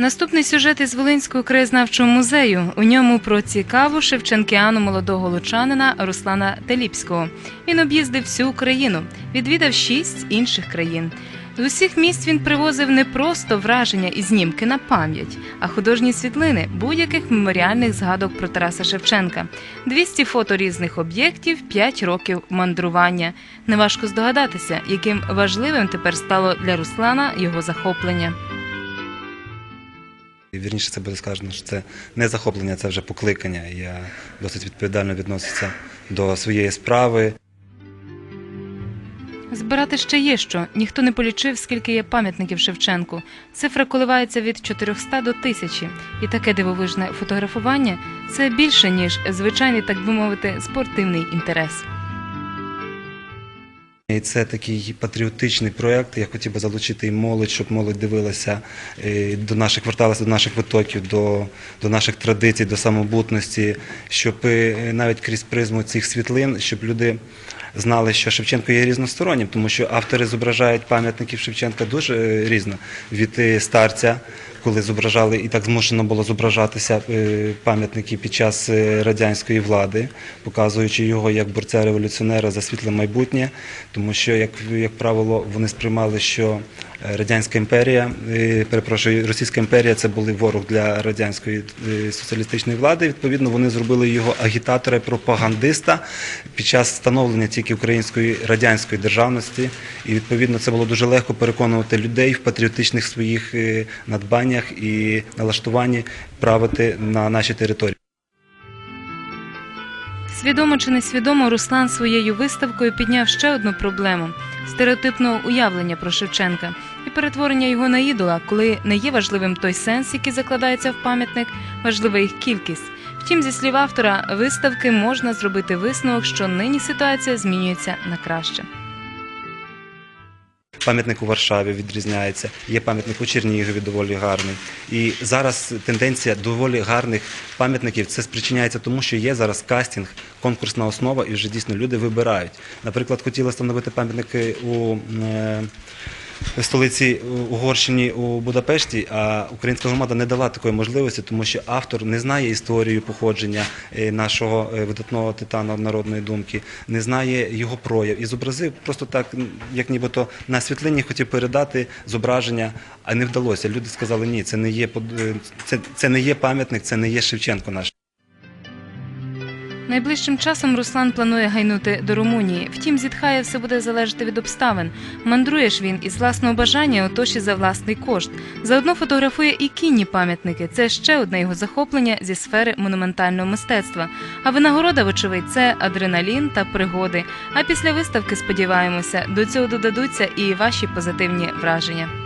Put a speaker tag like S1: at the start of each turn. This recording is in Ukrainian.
S1: Наступний сюжет із Волинського краєзнавчого музею. У ньому про цікаву шевченкіану молодого лучанина Руслана Теліпського. Він об'їздив всю Україну, відвідав шість інших країн. З усіх місць він привозив не просто враження і знімки на пам'ять, а художні світлини будь-яких меморіальних згадок про Тараса Шевченка, 200 фото різних об'єктів, 5 років мандрування. Неважко здогадатися, яким важливим тепер стало для Руслана його захоплення.
S2: Вірніше це буде сказано, що це не захоплення, це вже покликання. Я досить відповідально відносився до своєї справи.
S1: Збирати ще є що. Ніхто не полічив, скільки є пам'ятників Шевченку. Цифра коливається від 400 до 1000. І таке дивовижне фотографування це більше, ніж звичайний, так би мовити, спортивний інтерес.
S2: І це такий патріотичний проєкт. Я хотів би залучити і молодь, щоб молодь дивилася е, до наших верталася до наших витоків, до, до наших традицій, до самобутності, щоб е, навіть крізь призму цих світлин, щоб люди знали, що Шевченко є різностороннім, тому що автори зображають пам'ятників Шевченка дуже е, різно від старця. Коли зображали і так змушено було зображатися е, пам'ятники під час е, радянської влади, показуючи його як борця революціонера за світле майбутнє, тому що, як, як правило, вони сприймали, що е, радянська імперія, перепрошую, Російська імперія це були ворог для радянської соціалістичної влади. Відповідно, вони зробили його агітатора і пропагандиста під час встановлення тільки української радянської державності. І відповідно це було дуже легко переконувати людей в патріотичних своїх е, надбаннях і налаштуванні правити на нашій території.
S1: Свідомо чи несвідомо Руслан своєю виставкою підняв ще одну проблему стереотипного уявлення про Шевченка і перетворення його на ідола, коли не є важливим той сенс, який закладається в пам'ятник, важлива їх кількість. Втім, зі слів автора виставки можна зробити висновок, що нині ситуація змінюється на краще.
S2: Пам'ятник у Варшаві відрізняється. Є пам'ятник у Чернігові доволі гарний. І зараз тенденція доволі гарних пам'ятників це спричиняється тому, що є зараз кастинг, конкурсна основа, і вже дійсно люди вибирають. Наприклад, хотіли встановити пам'ятники у е, столиці Угорщині у Будапешті, а українська громада не дала такої можливості, тому що автор не знає історію походження е, нашого е, видатного титана народної думки, не знає його прояв і зобразив просто так, як нібито на світлині хотів передати зображення, а не вдалося. Люди сказали, ні, це не є е, це, це не є пам'ятник, це не є Шевченко наш.
S1: Найближчим часом Руслан планує гайнути до Румунії. Втім, зітхає, все буде залежати від обставин. Мандрує ж він із власного бажання, отож і за власний кошт. Заодно фотографує і кінні пам'ятники. Це ще одне його захоплення зі сфери монументального мистецтва. А винагорода, вочевидь, це адреналін та пригоди. А після виставки сподіваємося, до цього додадуться і ваші позитивні враження.